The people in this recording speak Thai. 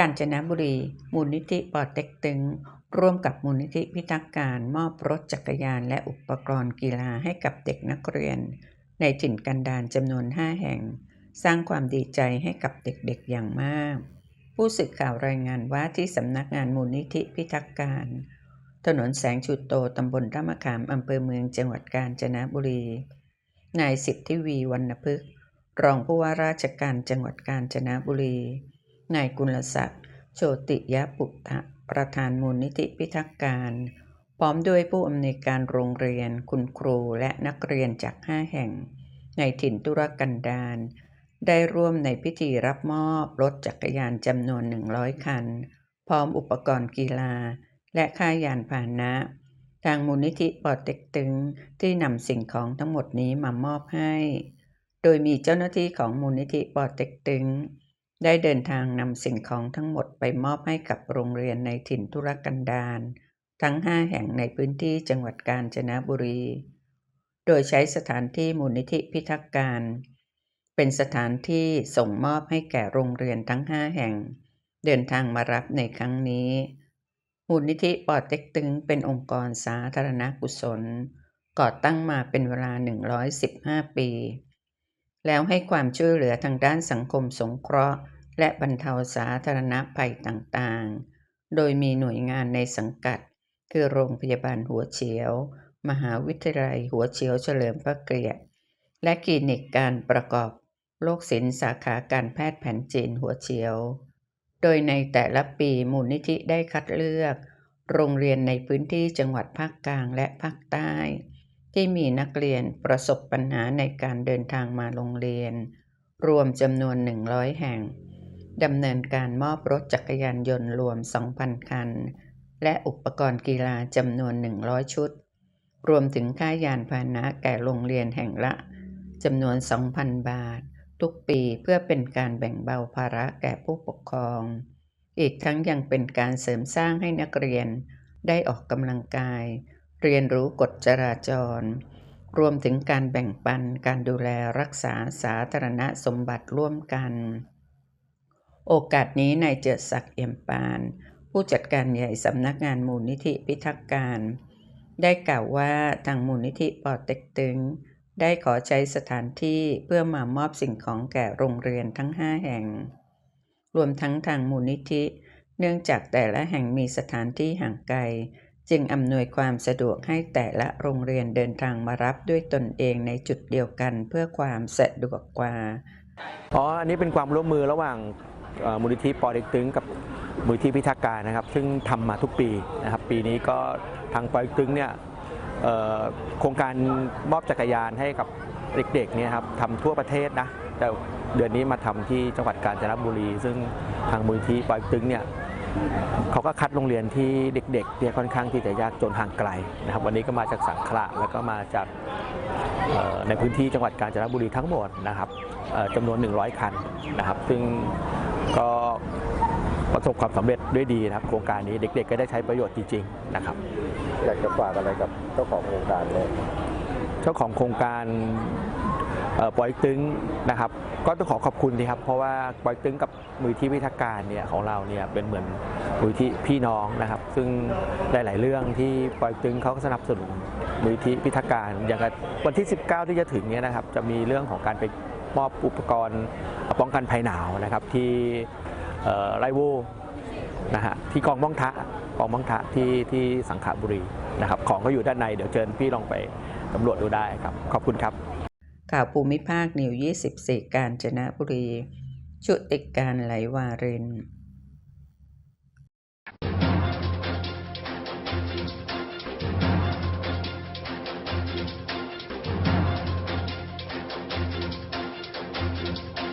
กาญจนบุรี มูลนิธิปอเต็กตึง ร่วมกับมูลนิธิพิทักษ์การมอบรถจักรยานและอุปกรณ์กีฬาให้กับเด็กนักเรียน ในถิ่นกันดารจำนวน 5 แห่ง สร้างความดีใจให้กับเด็กๆอย่างมาก ผู้สื่อข่าวรายงานว่าที่สำนักงานมูลนิธิพิทักษ์การ ถนนแสงชุดโตตำบลท่ามะขามอำเภอเมืองจังหวัดกาญจนบุรี นายสิทธิวีวรรณพฤกษ์รองผู้ว่าราชการจังหวัดกาญจนบุรี นายกุลศักดิ์โชติยะปุตตะประธานมูลนิธิพิทักษ์การ พร้อมด้วยผู้อำนวยการโรงเรียนคุณครูและนักเรียนจาก5แห่ง ในถิ่นตุรกันดารได้ร่วมในพิธีรับมอบรถจักรยานจำนวน 100 คัน พร้อมอุปกรณ์กีฬา และค่ายานพาหนะ ทางมูลนิธิปอเต็กตึงที่นำสิ่งของทั้งหมดนี้มามอบให้ โดยมีเจ้าหน้าที่ของมูลนิธิปอเต็กตึง ได้เดินทางนำสิ่งของทั้งหมดไปมอบให้กับโรงเรียนในถิ่นทุรกันดารทั้ง 5 แห่งในพื้นที่จังหวัดกาญจนบุรี โดยใช้สถานที่มูลนิธิพิทักษ์การ เป็นสถานที่ส่งมอบให้แก่โรงเรียนทั้ง 5 แห่ง เดินทางมารับในครั้งนี้ มูลนิธิปอดเต็กตึงเป็นองค์กรสาธารณกุศล ก่อตั้งมาเป็นเวลา 115 ปี แล้วให้ความช่วยเหลือทางด้านสังคมสงเคราะห์ และบรรเทาสาธารณภัยต่างๆ โดยมีหน่วยงานในสังกัด คือโรงพยาบาลหัวเฉียว มหาวิทยาลัยหัวเฉียวเฉลิมพระเกียรติ และคลินิกการประกอบโรคศิลป์สาขาการแพทย์แผนจีนหัวเฉียว โดยในแต่ละปีมูลนิธิได้คัดเลือก โรงเรียนในพื้นที่จังหวัดภาคกลางและภาคใต้ ที่มีนักเรียนประสบปัญหาในการเดินทางมาโรงเรียน รวมจำนวน 100 แห่ง ดำเนินการมอบรถจักรยานยนต์รวม 2,000 คัน และอุปกรณ์กีฬาจำนวน 100 ชุด รวมถึงค่ายานพาหนะแก่โรงเรียนแห่งละจำนวน 2,000 บาท ทุกปีเพื่อเป็นการแบ่งเบาภาระแก่ผู้ปกครอง อีกทั้งยังเป็นการเสริมสร้างให้นักเรียนได้ออกกำลังกาย เรียนรู้กฎจราจร รวมถึงการแบ่งปันการดูแลรักษาสาธารณสมบัติร่วมกัน โอกาสนี้นายเจิดศักดิ์เอี่ยมปาน ผู้จัดการใหญ่สำนักงานมูลนิธิพิทักษ์การ ได้กล่าวว่าทางมูลนิธิปอเต็กตึง ได้ขอใช้สถานที่เพื่อมามอบสิ่งของแก่โรงเรียนทั้ง 5 แห่ง รวมทั้งทางมูลนิธิ เนื่องจากแต่ละแห่งมีสถานที่ห่างไกล จึงอำนวยความสะดวกให้แต่ละโรงเรียนเดินทางมารับด้วยตนเองในจุดเดียวกันเพื่อความสะดวกกว่า อ๋อ อันนี้เป็นความร่วมมือระหว่างมูลนิธิปอเต็กตึงกับมูลนิธิพิทักษ์การนะครับ ซึ่งทำมาทุกปีนะครับ ปีนี้ก็ทางปอเต็กตึงเนี่ยโครงการมอบจักรยานให้กับเด็กๆเนี่ยครับทำทั่วประเทศนะ แต่เดือนนี้มาทำที่จังหวัดกาญจนบุรี ซึ่งทางมูลนิธิปอเต็กตึงเนี่ย เขาก็คัดโรงเรียนที่เด็กๆเนี่ยค่อนข้างที่จะยากจนห่างไกลนะครับ วันนี้ก็มาจากสังขละแล้วก็มาจากเอ่อในพื้นที่จังหวัดกาญจนบุรีทั้งหมดนะครับเอ่อจำนวน 100 คันนะครับ ซึ่งก็ประสบความสำเร็จด้วยดีนะครับ โครงการนี้เด็กๆ ก็ได้ใช้ประโยชน์จริงๆนะครับ อยากจะฝากอะไรกับเจ้าของโครงการเลยเจ้าของโครงการเอ่อ ปอยตึงนะครับก็ต้องขอขอบคุณนะครับเพราะว่าปอยตึงกับมือที่พิทักษ์การเนี่ยของเราเนี่ยเป็นเหมือนมือที่พี่น้องนะครับ ซึ่งหลาย ๆ เรื่องที่ปอยตึงเขาสนับสนุนมือที่พิทักษ์การ อย่างวันที่ 19 ที่จะถึงเนี่ยนะครับจะมีเรื่องของการไปมอบอุปกรณ์ป้องกันภัยหนาวนะครับที่ไรโวนะฮะที่กองบ้องทะกองบ้องทะที่ที่สังขบุรีนะครับของก็อยู่ด้านในเดี๋ยวเชิญพี่ลองไปสำรวจดูได้ครับขอบคุณครับ ข่าวภูมิภาคนิว 24 กาญจนบุรี ชุติการไหลวาริน